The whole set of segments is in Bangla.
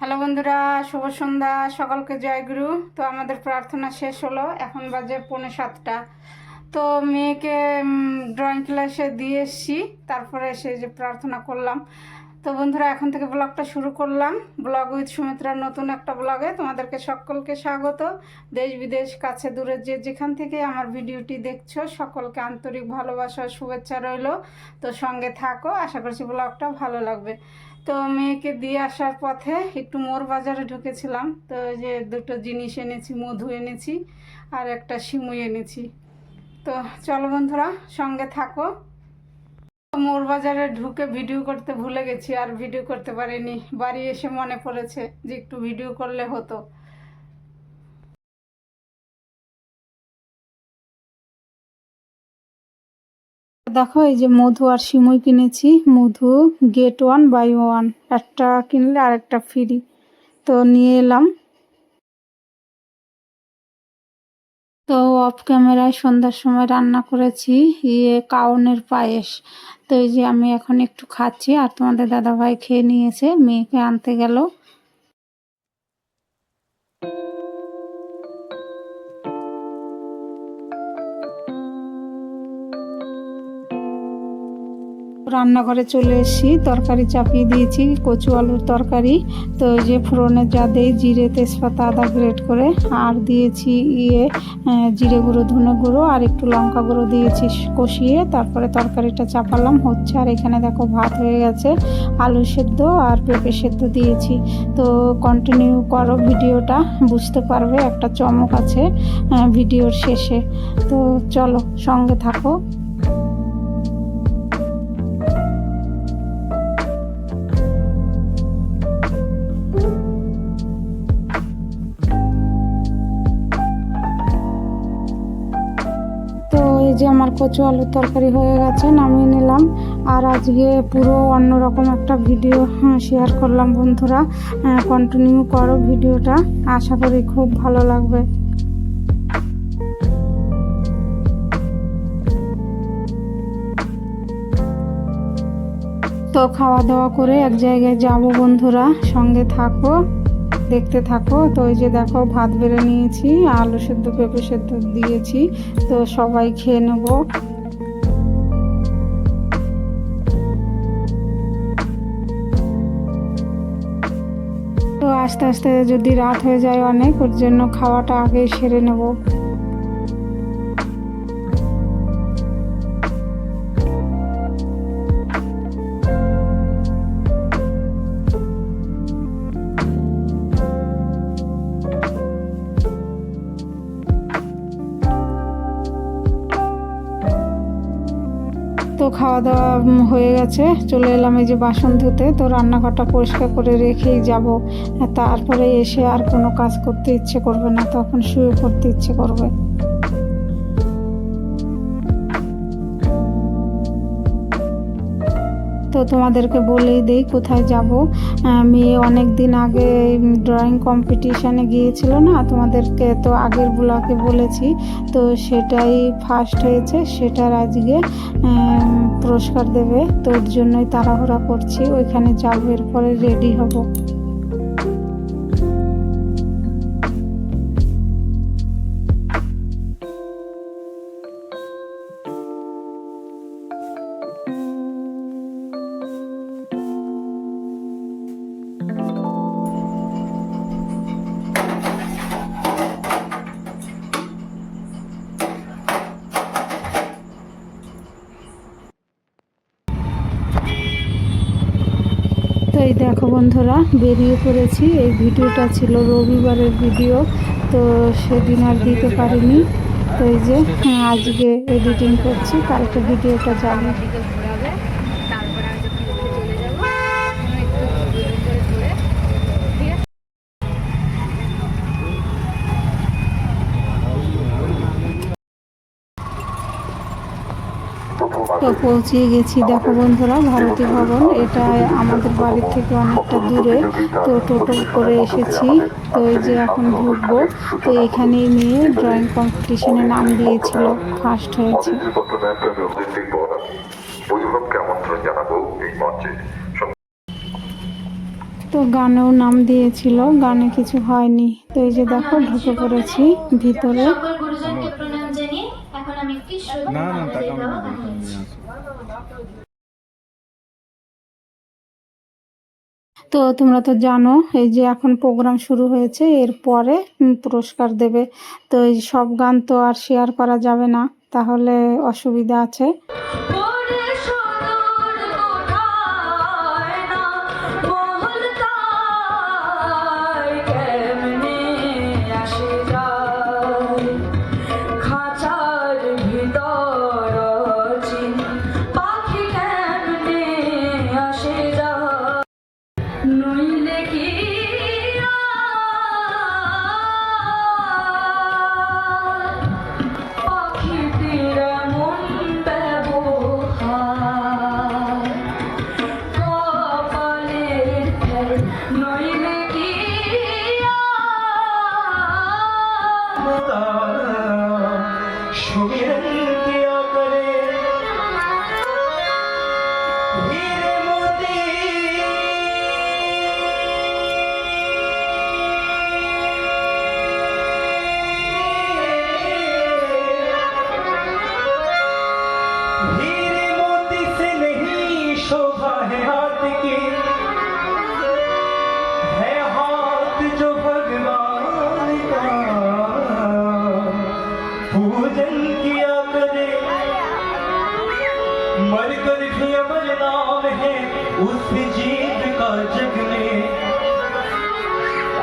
হ্যালো বন্ধুরা, শুভ সন্ধ্যা, সকলকে জয়গুরু তো আমাদের প্রার্থনা শেষ হলো, এখন বাজে পৌনে সাতটা। তো মেয়েকে ড্রয়িং ক্লাসে দিয়ে এসছি, তারপরে সে যে প্রার্থনা করলাম। তো বন্ধুরা, এখন থেকে ব্লগটা শুরু করলাম। ব্লগ উইথ সুমিত্রার নতুন একটা ব্লগে তোমাদেরকে সকলকে স্বাগত। দেশ বিদেশ, কাছে দূরে যে যেখান থেকে আমার ভিডিওটি দেখছ, সকলকে আন্তরিক ভালোবাসা শুভেচ্ছা রইল। তো সঙ্গে থাকো, আশা করছি ব্লগটা ভালো লাগবে। তো মেয়েকে দিয়ে আসার পথে একটু মোর বাজারে ঢুকেছিলাম। তো যে দুটো জিনিস এনেছি, মধু এনেছি আর একটা সিমুই এনেছি। তো চলো বন্ধুরা, সঙ্গে থাকো। মোর বাজারে ঢুকে ভিডিও করতে ভুলে গেছি, আর ভিডিও করতে পারিনি। বাড়ি এসে মনে পড়েছে যে একটু ভিডিও করলে হতো। দেখো, এই যে মধু আর সিমুই কিনেছি। মধু গেট ওয়ান, বাই ওয়ান। একটা কিনলে আরেকটা ফ্রি। তো নিয়ে এলাম। তো অফ ক্যামেরায় সন্ধ্যার সময় রান্না করেছি ইয়ে কাউনের পায়েস। তো এই যে আমি এখন একটু খাচ্ছি আর তোমাদের দাদাভাই খেয়ে নিয়েছে, মেয়েকে আনতে গেল। রান্নাঘরে চলে এসেছি। তরকারি চাপিয়ে দিয়েছি, কচু আলুর তরকারি। তো ওই যে ফোড়নে যা দেই, জিরে, তেজপাতা, আদা গ্রেট করে, আর দিয়েছি ইয়ে জিরে গুঁড়ো, ধনে গুঁড়ো, আর একটু লঙ্কা গুঁড়ো দিয়েছি কষিয়ে। তারপরে তরকারিটা চাপালাম। হচ্ছে আর এখানে দেখো ভাত হয়ে গেছে, আলু সেদ্ধ আর পেঁপে সেদ্ধ দিয়েছি। তো কন্টিনিউ করো ভিডিওটা, বুঝতে পারবে একটা চমক আছে ভিডিওর শেষে। তো চলো সঙ্গে থাকো। আমার কচু আলুর তরকারি হয়ে গেছে, নামিয়ে নিলাম। আর আজকে পুরো অন্যরকম একটা ভিডিও শেয়ার করলাম বন্ধুরা। কন্টিনিউ করো ভিডিওটা। আশা করি খুব ভালো লাগবে। তো খাওয়া দাওয়া করে এক জায়গায় যাব বন্ধুরা, সঙ্গে থাকো। দেখতে থাকো। তো ওই যে দেখো, ভাত বেড়ে নিয়েছি, আলু সেদ্ধ, পেঁপে সেদ্ধ দিয়েছি। তো সবাই খেয়ে নেব। তো আস্তে আস্তে যদি রাত হয়ে যায় অনেক, ওর জন্য খাওয়াটা আগে সেরে নেব। খাওয়া দাওয়া হয়ে গেছে। চলে এলাম এই যে বাসন ধুতে। তো রান্নাঘরটা পরিষ্কার করে রেখেই যাব। তারপরে এসে আর কোনো কাজ করতে ইচ্ছে করবে না। তখন শুয়ে পড়তে ইচ্ছে করবে। তো তোমাদেরকে বলেই দেই কোথায় যাব। মেয়ে অনেক দিন আগে ড্রয়িং কম্পিটিশানে গিয়েছিল না? তোমাদেরকে তো আগের ব্লকে বলেছি। তো সেটাই ফার্স্ট হয়েছে, সেটার আজকে পুরস্কার দেবে। তোর জন্যই তাড়াহুড়া করছি। ওইখানে যাব, এরপরে রেডি হব। বন্ধুরা, বেরিয়ে পড়েছি। এই ভিডিওটা ছিল রবিবারের ভিডিও, তো সেদিন আর দিতে পারিনি। তো এই যে, আজকে এডিটিং করছি, কালকে ভিডিওটা যাবে দিকে ঘোরাবে তারপরে আমি যখন চলে যাব আমি একটু ঘুরে ঘুরে ঘুরে ঠিক আছে তো পৌঁছে গেছি। দেখো বন্ধুরা ভারতী ভবন এটা আমাদের বাড়ির থেকে অনেকটা দূরে। তো টোটো করে এসেছি। তো এই যে এখন ঢুকবো তো এখানেই নিয়ে ড্রয়িং কম্পিটিশনে নাম দিয়েছিল ফার্স্ট হয়েছে। তো গানেও নাম দিয়েছিল গানে কিছু হয়নি। তো এই যে দেখো ঢুকে পড়েছি ভিতরে। সকল গুরুজনকে তো তোমরা তো জানো, এই যে এখন প্রোগ্রাম শুরু হয়েছে, এরপরে পরে পুরস্কার দেবে। তো এই সব গান তো আর শেয়ার করা যাবে না, তাহলে অসুবিধা আছে।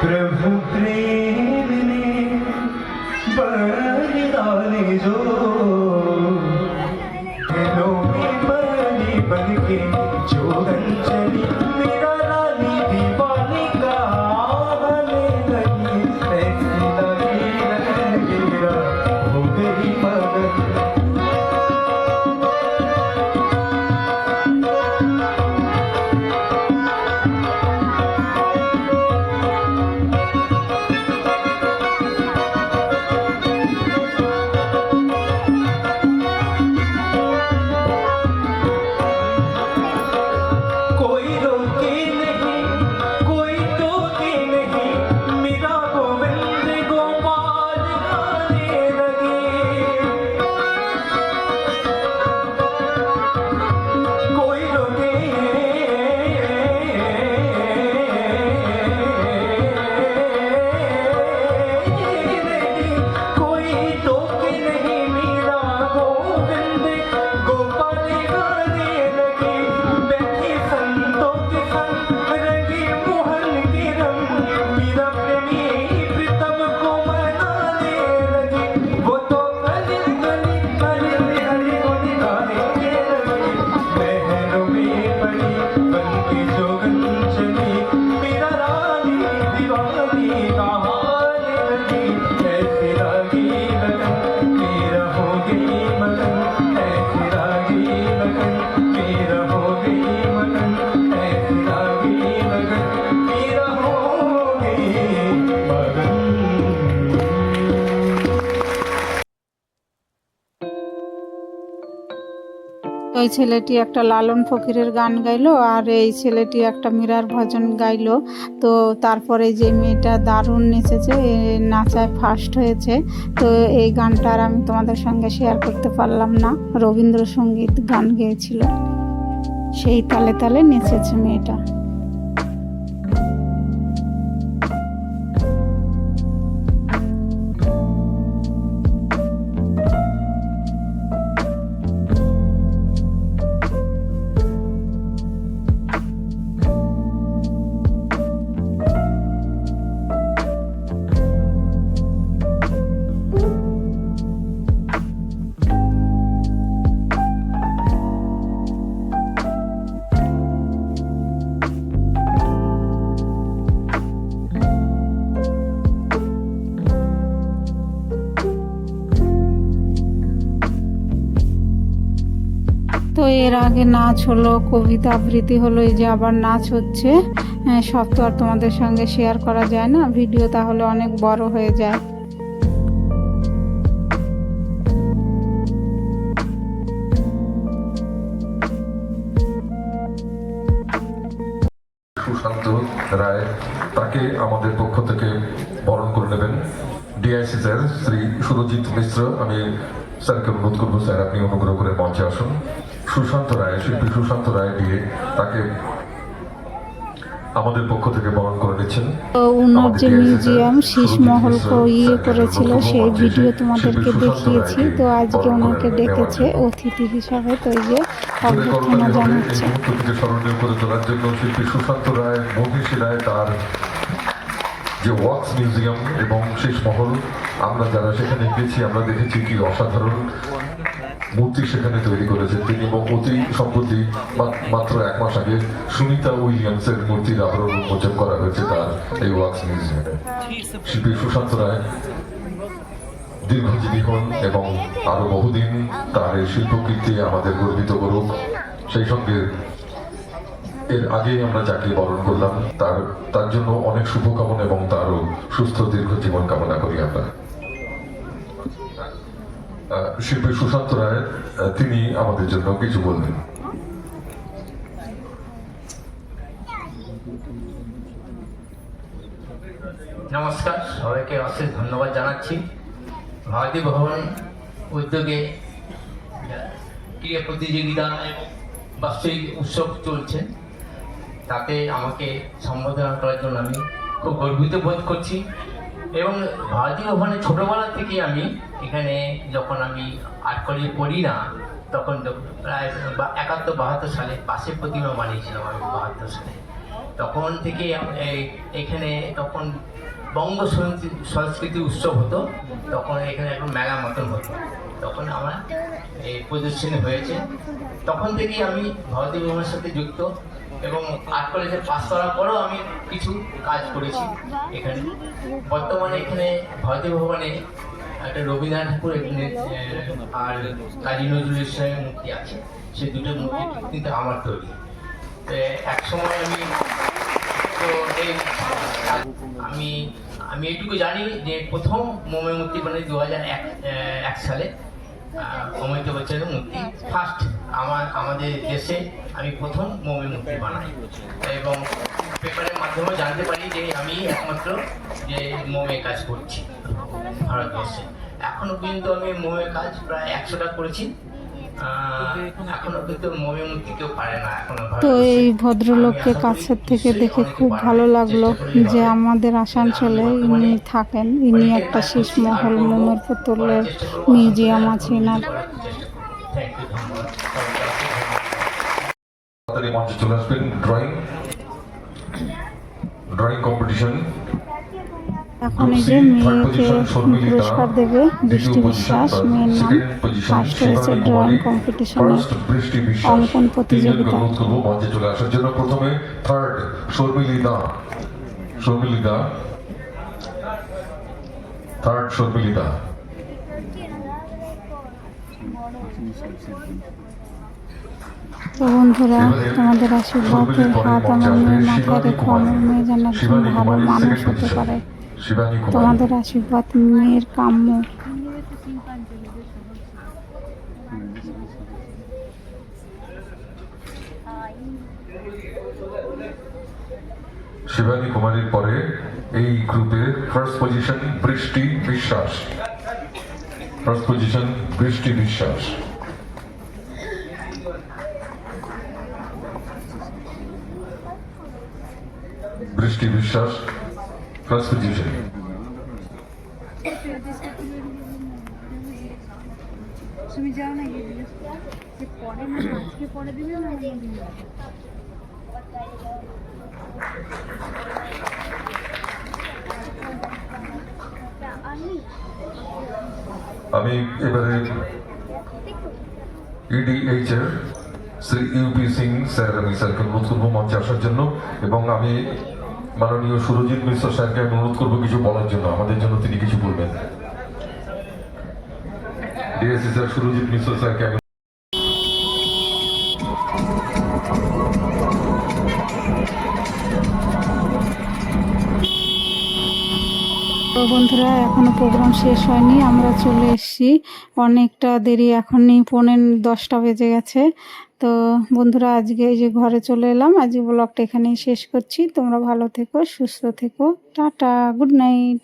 प्रभु प्रेम ने बलिदान जो। दिलों में बनी बन के जोगन चली ওই ছেলেটি একটা লালন ফকিরের গান গাইলো, আর এই ছেলেটি একটা মীরার ভজন গাইলো। তো তারপরে যে মেয়েটা দারুণ নেচেছে নাচায় ফার্স্ট হয়েছে। তো এই গানটা আর আমি তোমাদের সঙ্গে শেয়ার করতে পারলাম না। রবীন্দ্রসঙ্গীত গান গেয়েছিল। সেই তালে তালে নেচেছে মেয়েটা। এর আগে নাচ হলো কবিতা আবৃত্তি হলো এই যে আবার নাচ হচ্ছে। হ্যাঁ, সব তো আর তোমাদের সঙ্গে শেয়ার করা যায় না। ভিডিও তাহলে অনেক বড় হয়ে যায়। সুশান্ত রায় তাকে আমাদের পক্ষ থেকে বরণ করে নেবেন। ডিআইসি স্যার শ্রী সুরজিৎ মিশ্র আমি স্যারকে অনুরোধ করব স্যার আপনি অনুগ্রহ করে মঞ্চে আসুন। সুশান্ত রায় শিল্পী সুশান্ত রায় দিয়ে তাকে আমাদের পক্ষ থেকে বরণ করে নিচ্ছেন। তো উনার যে মিউজিয়াম শীষ মহল ইয়ে করেছিল সেই ভিডিও তোমাদেরকে দেখিয়েছি। তো আজকে ওনাকে ডেকেছে অতিথি হিসাবে তো এই যে অভ্যর্থনা জানাচ্ছে। স্মরণীয় করে তোলার জন্য শিল্পী সুশান্ত রায় মহিষী রায় তার যে ওয়াক্স মিউজিয়াম এবং শেষ মহল আমরা যারা সেখানে গেছি আমরা দেখেছি কি অসাধারণ। মূর্তি সেখানে তৈরি করেছেন তিনি অতি সম্প্রতি মাত্র এক মাস আগে সুনিতা উইলিয়ামসের মূর্তির আবরণ উন্মোচন করা হয়েছে তার এই ওয়াক্স মিউজিয়ামে। শিল্পী সুশান্ত রায় দীর্ঘজীবী হন এবং আরও বহুদিন তার এই শিল্পকীর্তি আমাদের গর্বিত করুক। সেই সঙ্গে এর আগে আমরা যাকে বরণ করলাম, তার তার জন্য অনেক শুভকামনা এবং তারও সুস্থ দীর্ঘ জীবন কামনা করি আমরা। শিল্পী সুশান্ত রায় তিনি আমাদের জন্য কিছু বলবেন। নমস্কার, সবাইকে অশেষ ধন্যবাদ জানাচ্ছি। ভারতী ভবন উদ্যোগে ক্রীড়া প্রতিযোগিতা বাৎসরিক উৎসব চলছে। তাতে আমাকে সম্বোধনা করার জন্য আমি খুব গর্বিত বোধ করছি। এবং ভারতী ভবনে ছোটোবেলা থেকে আমি এখানে যখন আমি আর্ট কলেজে পড়ি না, তখন প্রায় একাত্তর বাহাত্তর সালে পাশে প্রতিমা বানিয়েছিলাম আমি বাহাত্তর সালে। তখন থেকে এখানে তখন বঙ্গ সংস্কৃতি- উৎসব হতো, তখন এখানে এখন মেলা মতন হতো। তখন আমার এই প্রদর্শনী হয়েছে। তখন থেকেই আমি ভারতীয় ভবনের সাথে যুক্ত এবং আর্ট কলেজে পাস করার পরেও আমি কিছু কাজ করেছি এখানে। বর্তমানে এখানে ভারতীয় ভবনে একটা রবীন্দ্রনাথ ঠাকুর এখানে আর কাজী নজরুল ইসলামের মূর্তি আছে। সেই দুটো মূর্তি কিন্তু আমার তৈরি। তো এক সময় আমি তো এই আমি আমি এটুকু জানি যে প্রথম মোমের মূর্তি মানে দু হাজার এক এক সালে আহ, অমিতাভ বচ্চনের মূর্তি। ফার্স্ট আমার আমাদের দেশে আমি প্রথম মোমের মূর্তি বানাই। এবং পেপারের মাধ্যমে জানতে পারি যে আমি একমাত্র যে মোমে কাজ করছি ভারতবর্ষে। এখনও পর্যন্ত আমি মোমের কাজ প্রায় একশোটা করেছি। তো এই ভদ্রলোককে কাছের থেকে দেখে খুব ভালো লাগল যে আমাদের আসানসোলে ইনি থাকেন ইনি একটা শীষ মহল মোমের পুতুলের মিউজিয়াম আছে এনার। চলে আসবেন ড্রয়িং ড্রয়িং কম্পিটিশন এখন এই যে মেয়েকে পুরস্কার দেবে বৃষ্টি বিশ্বাস মেয়ের নাম ফার্স্ট হয়েছে ড্রয়িং কম্পিটিশনে অঙ্কন প্রতিযোগিতা। চলে আসার জন্য প্রথমে থার্ড থার্ড শর্মিলিদা তো বন্ধুরা তোমাদের আশীর্বাদের হাত আমার মেয়ের মাথায় রেখো আমার মেয়ে যেন একজন ভালো মানুষ হতে পারে। তোমাদের আশীর্বাদ মেয়ের কাম্য। শিবানী কুমারীর পরে এই গ্রুপের ফার্স্ট পজিশন বৃষ্টি বিশ্বাস। ফার্স্ট পজিশন বৃষ্টি বিশ্বাস। বৃষ্টি বিশ্বাস পজিশন তুমি আমি এবারে ইডিএইচ এর শ্রী ইউপি সিং স্যার আমি স্যারকে অনুরোধ করব মঞ্চে আসার জন্য এবং আমি মাননীয় সুরজিৎ মিশ্র স্যারকে আমি অনুরোধ করব কিছু বলার জন্য। আমাদের জন্য তিনি কিছু বলবেন। ডিএসসি স্যার সুরজিৎ মিশ্র স্যারকে আমি বন্ধুরা, এখনও প্রোগ্রাম শেষ হয়নি। আমরা চলে এসছি। অনেকটা দেরি, এখনই পৌনে দশটা বেজে গেছে। তো বন্ধুরা, আজকে এই যে ঘরে চলে এলাম। আজকে ব্লগটা এখানেই শেষ করছি। তোমরা ভালো থেকো, সুস্থ থেকো। Tata, good night.